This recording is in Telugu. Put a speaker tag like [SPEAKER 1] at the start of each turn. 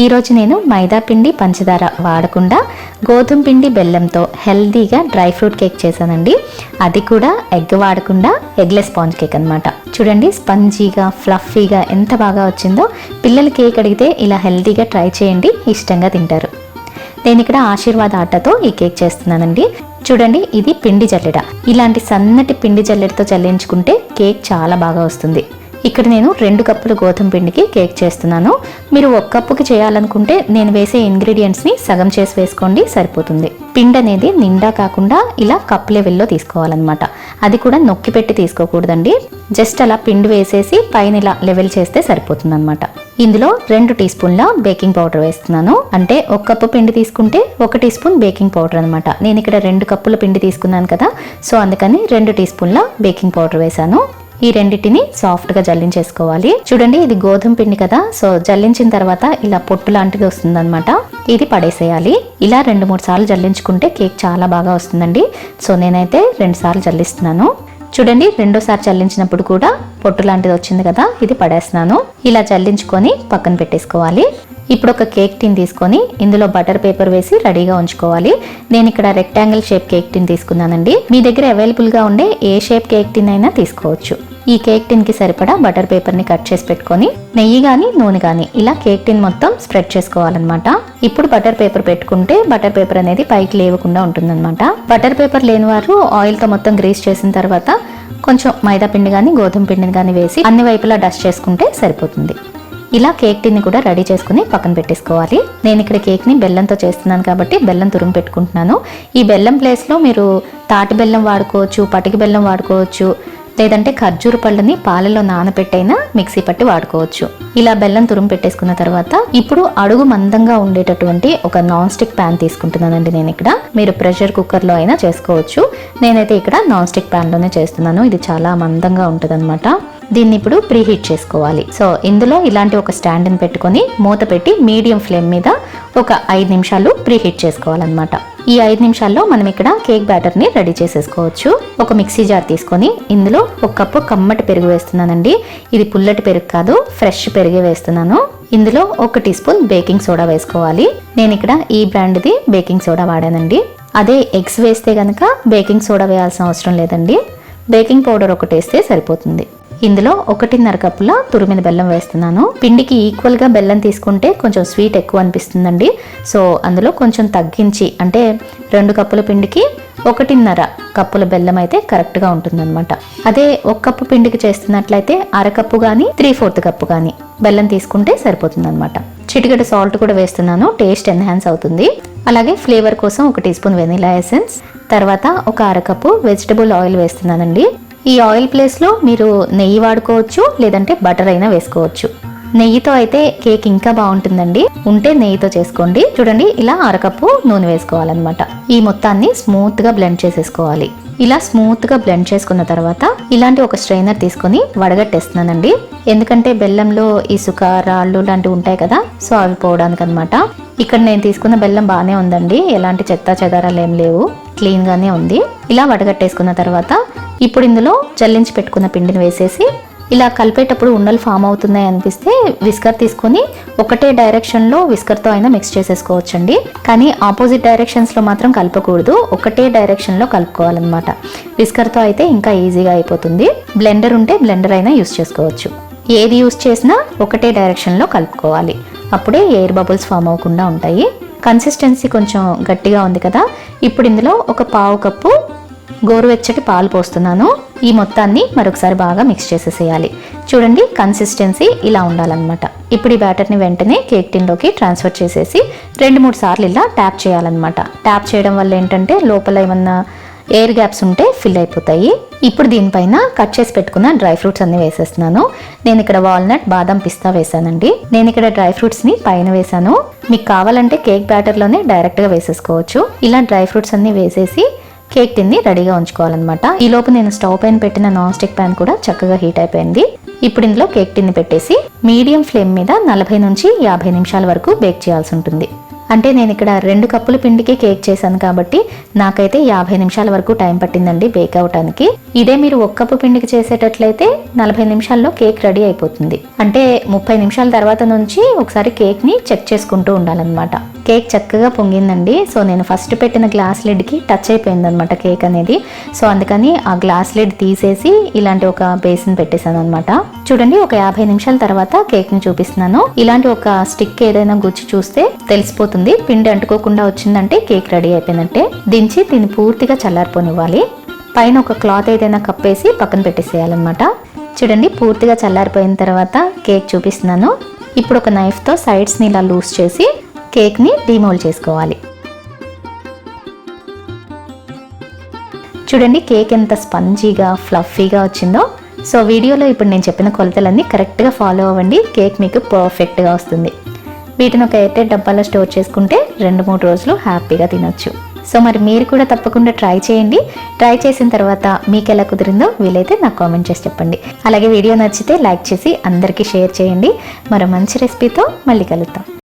[SPEAKER 1] ఈరోజు నేను మైదా పిండి పంచదార వాడకుండా గోధుమ పిండి బెల్లంతో హెల్దీగా డ్రై ఫ్రూట్ కేక్ చేశానండి. అది కూడా ఎగ్ వాడకుండా ఎగ్లెస్ స్పాంజ్ కేక్ అనమాట చూడండి స్పంజీగా ఫ్లఫీగా ఎంత బాగా వచ్చిందో. పిల్లలు కేక్ అడిగితే ఇలా హెల్దీగా ట్రై చేయండి ఇష్టంగా తింటారు. నేను ఇక్కడ ఆశీర్వాద్ ఆటతో ఈ కేక్ చేస్తున్నానండి. చూడండి ఇది పిండి జల్లెడ. ఇలాంటి సన్నటి పిండి జల్లెడతో చల్లించుకుంటే కేక్ చాలా బాగా వస్తుంది. ఇక్కడ నేను రెండు కప్పులు గోధుమ పిండికి కేక్ చేస్తున్నాను. మీరు ఒక కప్పుకి చేయాలనుకుంటే నేను వేసే ఇంగ్రీడియంట్స్ని సగం చేసి వేసుకోండి సరిపోతుంది. పిండి అనేది నిండా కాకుండా ఇలా కప్ లెవెల్లో తీసుకోవాలన్నమాట. అది కూడా నొక్కి పెట్టి తీసుకోకూడదండి. జస్ట్ అలా పిండి వేసేసి పైన ఇలా లెవెల్ చేస్తే సరిపోతుంది ఇందులో రెండు టీ స్పూన్ల బేకింగ్ పౌడర్ వేస్తున్నాను. అంటే ఒక కప్పు పిండి తీసుకుంటే ఒక టీ స్పూన్ బేకింగ్ పౌడర్ అనమాట నేను ఇక్కడ రెండు కప్పుల పిండి తీసుకున్నాను కదా సో అందుకని రెండు టీ స్పూన్ల బేకింగ్ పౌడర్ వేశాను. ఈ రెండింటిని సాఫ్ట్గా జల్లించేసుకోవాలి. చూడండి ఇది గోధుమ పిండి కదా. సో జల్లించిన తర్వాత ఇలా పొట్టు లాంటిది వస్తుందన్నమాట. ఇది పడేసేయాలి. ఇలా రెండు మూడు సార్లు జల్లించుకుంటే కేక్ చాలా బాగా వస్తుందండి. సో నేనైతే రెండు సార్లు జల్లిస్తున్నాను. చూడండి రెండోసారి చల్లించినప్పుడు కూడా పొట్టు లాంటిది వచ్చింది కదా. ఇది పడేస్తున్నాను. ఇలా చల్లించుకొని పక్కన పెట్టేసుకోవాలి. ఇప్పుడు ఒక కేక్ టిన్ తీసుకొని ఇందులో బటర్ పేపర్ వేసి రెడీగా ఉంచుకోవాలి. నేను ఇక్కడ రెక్టాంగిల్ షేప్ కేక్ టిన్ తీసుకున్నానండి. మీ దగ్గర అవైలబుల్గా ఉండే ఏ షేప్ కేక్ టిన్ అయినా తీసుకోవచ్చు. ఈ కేక్ టిన్కి సరిపడా బటర్ పేపర్ని కట్ చేసి పెట్టుకొని నెయ్యి గాని నూనె గాని ఇలా కేక్ టిన్ మొత్తం స్ప్రెడ్ చేసుకోవాలన్నమాట. ఇప్పుడు బటర్ పేపర్ పెట్టుకుంటే బటర్ పేపర్ అనేది పైకి లేవకుండా ఉంటుందన్నమాట. బటర్ పేపర్ లేని వారు ఆయిల్తో మొత్తం గ్రీస్ చేసిన తర్వాత కొంచెం మైదా పిండి కానీ గోధుమ పిండిని కానీ వేసి అన్ని వైపులా డస్ట్ చేసుకుంటే సరిపోతుంది. ఇలా కేక్ టిన్ని కూడా రెడీ చేసుకుని పక్కన పెట్టేసుకోవాలి. నేను ఇక్కడ కేక్ని బెల్లంతో చేస్తున్నాను కాబట్టి బెల్లం తురుము పెట్టుకుంటున్నాను. ఈ బెల్లం ప్లేస్లో మీరు తాటి బెల్లం వాడుకోవచ్చు పటికి బెల్లం వాడుకోవచ్చు లేదంటే ఖర్జూర పళ్ళని పాలలో నానబెట్టైనా మిక్సీ పట్టి వాడుకోవచ్చు. ఇలా బెల్లం తురుము పెట్టేసుకున్న తర్వాత ఇప్పుడు అడుగు మందంగా ఉండేటటువంటి ఒక నాన్ స్టిక్ ప్యాన్ తీసుకుంటున్నానండి నేను ఇక్కడ మీరు ప్రెషర్ కుక్కర్లో అయినా చేసుకోవచ్చు. నేనైతే ఇక్కడ నాన్ స్టిక్ ప్యాన్లోనే చేస్తున్నాను. ఇది చాలా మందంగా ఉంటుంది దీన్ని ఇప్పుడు ప్రీహీట్ చేసుకోవాలి. సో ఇందులో ఇలాంటి ఒక స్టాండ్ని పెట్టుకొని మూత పెట్టి మీడియం ఫ్లేమ్ మీద ఒక ఐదు నిమిషాలు ప్రీహీట్ చేసుకోవాలన్నమాట. ఈ ఐదు నిమిషాల్లో మనం ఇక్కడ కేక్ బ్యాటర్ని రెడీ చేసేసుకోవచ్చు. ఒక మిక్సీ జార్ తీసుకొని ఇందులో ఒక కప్పు కమ్మటి పెరుగు వేస్తున్నానండి. ఇది పుల్లటి పెరుగు కాదు ఫ్రెష్ పెరుగే వేస్తున్నాను. ఇందులో ఒక టీ స్పూన్ బేకింగ్ సోడా వేసుకోవాలి. నేను ఇక్కడ ఈ బ్రాండ్ది బేకింగ్ సోడా వాడానండి. అదే ఎగ్స్ వేస్తే కనుక బేకింగ్ సోడా వేయాల్సిన అవసరం లేదండి. బేకింగ్ పౌడర్ ఒకటి వేస్తే సరిపోతుంది. ఇందులో ఒకటిన్నర కప్పుల తురిమిన బెల్లం వేస్తున్నాను. పిండికి ఈక్వల్గా బెల్లం తీసుకుంటే కొంచెం స్వీట్ ఎక్కువ అనిపిస్తుందండి. సో అందులో కొంచెం తగ్గించి అంటే రెండు కప్పుల పిండికి ఒకటిన్నర కప్పుల బెల్లం అయితే కరెక్ట్గా ఉంటుందన్నమాట. అదే ఒక కప్పు పిండికి చేస్తున్నట్లయితే అరకప్పు కానీ త్రీ ఫోర్త్ కప్పు కానీ బెల్లం తీసుకుంటే సరిపోతుందన్నమాట. చిటికెడు సాల్ట్ కూడా వేస్తున్నాను టేస్ట్ ఎన్హాన్స్ అవుతుంది. అలాగే ఫ్లేవర్ కోసం ఒక టీ స్పూన్ వెనిలా ఎసెన్స్ తర్వాత ఒక అరకప్పు వెజిటబుల్ ఆయిల్ వేస్తున్నానండి. ఈ ఆయిల్ ప్లేస్లో మీరు నెయ్యి వాడుకోవచ్చు లేదంటే బటర్ అయినా వేసుకోవచ్చు. నెయ్యితో అయితే కేక్ ఇంకా బాగుంటుందండి. ఉంటే నెయ్యితో చేసుకోండి. చూడండి ఇలా అరకప్పు నూనె వేసుకోవాలన్నమాట. ఈ మొత్తాన్ని స్మూత్గా బ్లెండ్ చేసేసుకోవాలి. ఇలా స్మూత్గా బ్లెండ్ చేసుకున్న తర్వాత ఇలాంటి ఒక స్ట్రైనర్ తీసుకొని వడగట్టేస్తున్నానండి. ఎందుకంటే బెల్లంలో ఇసుక రాళ్ళు లాంటివి ఉంటాయి కదా సో అవి పోవడానికి అనమాట ఇక్కడ నేను తీసుకున్న బెల్లం బాగానే ఉందండి. ఎలాంటి చెత్త చెదారాలు ఏం లేవు. క్లీన్గానే ఉంది. ఇలా వడగట్టేసుకున్న తర్వాత ఇప్పుడు ఇందులో జల్లించి పెట్టుకున్న పిండిని వేసేసి ఇలా కలిపేటప్పుడు ఉండలు ఫామ్ అవుతున్నాయి అనిపిస్తే విస్కర్ తీసుకొని ఒకటే డైరెక్షన్లో విస్కర్తో అయినా మిక్స్ చేసేసుకోవచ్చండి. కానీ ఆపోజిట్ డైరెక్షన్స్లో మాత్రం కలపకూడదు. ఒకటే డైరెక్షన్లో కలుపుకోవాలన్నమాట. విస్కర్తో అయితే ఇంకా ఈజీగా అయిపోతుంది. బ్లెండర్ ఉంటే బ్లెండర్ అయినా యూస్ చేసుకోవచ్చు. ఏది యూస్ చేసినా ఒకటే డైరెక్షన్లో కలుపుకోవాలి. అప్పుడే ఎయిర్ బబుల్స్ ఫామ్ అవ్వకుండా ఉంటాయి. కన్సిస్టెన్సీ కొంచెం గట్టిగా ఉంది కదా. ఇప్పుడు ఇందులో ఒక పావు కప్పు గోరువెచ్చటి పాలు పోస్తున్నాను. ఈ మొత్తాన్ని మరొకసారి బాగా మిక్స్ చేసేసేయాలి. చూడండి కన్సిస్టెన్సీ ఇలా ఉండాలన్నమాట. ఇప్పుడు ఈ బ్యాటర్ని వెంటనే కేక్ టిన్లోకి ట్రాన్స్ఫర్ చేసేసి రెండు మూడు సార్లు ఇలా ట్యాప్ చేయాలన్నమాట. ట్యాప్ చేయడం వల్ల ఏంటంటే లోపల ఏమన్నా ఎయిర్ గ్యాప్స్ ఉంటే ఫిల్ అయిపోతాయి. ఇప్పుడు దీనిపైన కట్ చేసి పెట్టుకున్న డ్రై ఫ్రూట్స్ అన్ని వేసేస్తున్నాను. నేను ఇక్కడ వాల్నట్ బాదం పిస్తా వేసానండి. నేను ఇక్కడ డ్రై ఫ్రూట్స్ని పైన వేసాను. మీకు కావాలంటే కేక్ బ్యాటర్లోనే డైరెక్ట్గా వేసేసుకోవచ్చు. ఇలా డ్రై ఫ్రూట్స్ అన్ని వేసేసి కేక్ టిన్ని రెడీగా ఉంచుకోవాలన్నమాట. ఈ లోపు నేను స్టవ్ పైన పెట్టిన నాన్ స్టిక్ ప్యాన్ కూడా చక్కగా హీట్ అయిపోయింది. ఇప్పుడు ఇందులో కేక్ టిన్ని పెట్టేసి మీడియం ఫ్లేమ్ మీద నలభై నుంచి యాభై నిమిషాల వరకు బేక్ చేయాల్సి ఉంటుంది. అంటే నేను ఇక్కడ రెండు కప్పుల పిండికి కేక్ చేశాను కాబట్టి నాకైతే యాభై నిమిషాల వరకు టైం పట్టిందండి బేక్ అవటానికి. ఇదే మీరు ఒక కప్పు పిండికి చేసేటట్లయితే నలభై నిమిషాల్లో కేక్ రెడీ అయిపోతుంది. అంటే ముప్పై నిమిషాల తర్వాత నుంచి ఒకసారి కేక్ని చెక్ చేసుకుంటూ ఉండాలన్నమాట. కేక్ చక్కగా పొంగిందండి. సో నేను ఫస్ట్ పెట్టిన గ్లాస్ లిడ్కి టచ్ అయిపోయిందనమాట కేక్ అనేది. సో అందుకని ఆ గ్లాస్ లిడ్ తీసేసి ఇలాంటి ఒక బేసిన్ పెట్టేశాను అనమాట చూడండి ఒక యాభై నిమిషాల తర్వాత కేక్ని చూపిస్తున్నాను. ఇలాంటి ఒక స్టిక్ ఏదైనా గుచ్చి చూస్తే తెలిసిపోతుంది. పిండి అంటుకోకుండా వచ్చిందంటే కేక్ రెడీ అయిపోయిందంటే దించి దీన్ని పూర్తిగా చల్లారిపోనివ్వాలి. పైన ఒక క్లాత్ ఏదైనా కప్పేసి పక్కన పెట్టేసేయాలన్నమాట. చూడండి పూర్తిగా చల్లారిపోయిన తర్వాత కేక్ చూపిస్తున్నాను. ఇప్పుడు ఒక నైఫ్తో సైడ్స్ని ఇలా లూజ్ చేసి కేక్ని డీమోల్ చేసుకోవాలి. చూడండి కేక్ ఎంత స్పంజీగా ఫ్లఫీగా వచ్చిందో. సో వీడియోలో ఇప్పుడు నేను చెప్పిన కొలతలన్నీ కరెక్ట్గా ఫాలో అవ్వండి. కేక్ మీకు పర్ఫెక్ట్గా వస్తుంది. వీటిని ఒక ఎయిర్టెడ్ డబ్బాలో స్టోర్ చేసుకుంటే రెండు మూడు రోజులు హ్యాపీగా తినొచ్చు. సో మరి మీరు కూడా తప్పకుండా ట్రై చేయండి. ట్రై చేసిన తర్వాత మీకు ఎలా కుదిరిందో వీలైతే నాకు కామెంట్ చేసి చెప్పండి. అలాగే వీడియో నచ్చితే లైక్ చేసి అందరికీ షేర్ చేయండి. మరో మంచి రెసిపీతో మళ్ళీ కలుద్దాం.